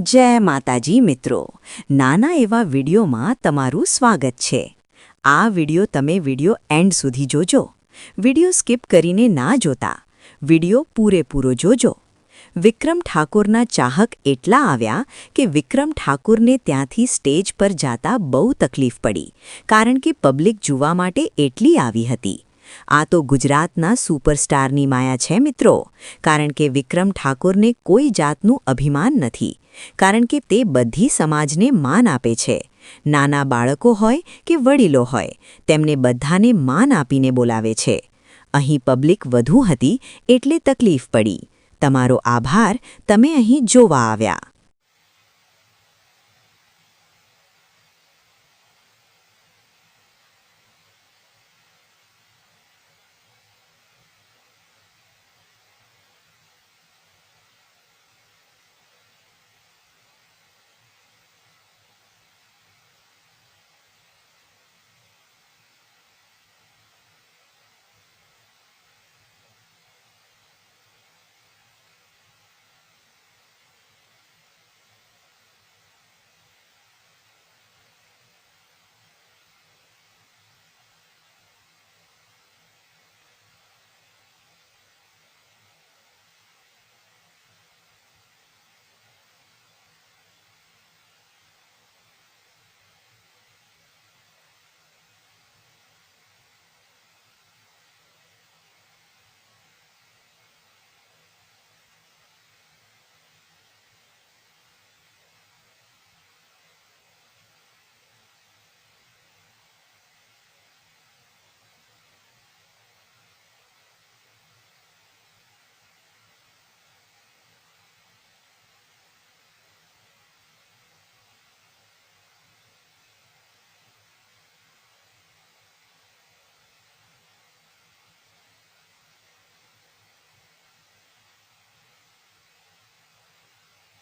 જય માતાજી મિત્રો. નાના એવા વિડીયોમાં તમારું સ્વાગત છે. આ વીડિયો તમે વીડિયો એન્ડ સુધી જોજો. વીડિયો સ્કીપ કરીને ના જોતા. વીડિયો પૂરેપૂરો જોજો. વિક્રમ ઠાકોરના ચાહક એટલા આવ્યા કે વિક્રમ ઠાકુરને ત્યાંથી સ્ટેજ પર જાતા બહુ તકલીફ પડી, કારણ કે પબ્લિક જોવા માટે એટલી આવી હતી. આ તો ગુજરાતના સુપરસ્ટારની માયા છે મિત્રો. કારણ કે વિક્રમ ઠાકોરને કોઈ જાતનું અભિમાન નથી. કારણ કે તે બધી સમાજને માન આપે છે. નાના બાળકો હોય કે વડીલો હોય, તેમને બધાને માન આપીને બોલાવે છે. અહીં પબ્લિક વધુ હતી એટલે તકલીફ પડી. તમારો આભાર, તમે અહીં જોવા આવ્યા.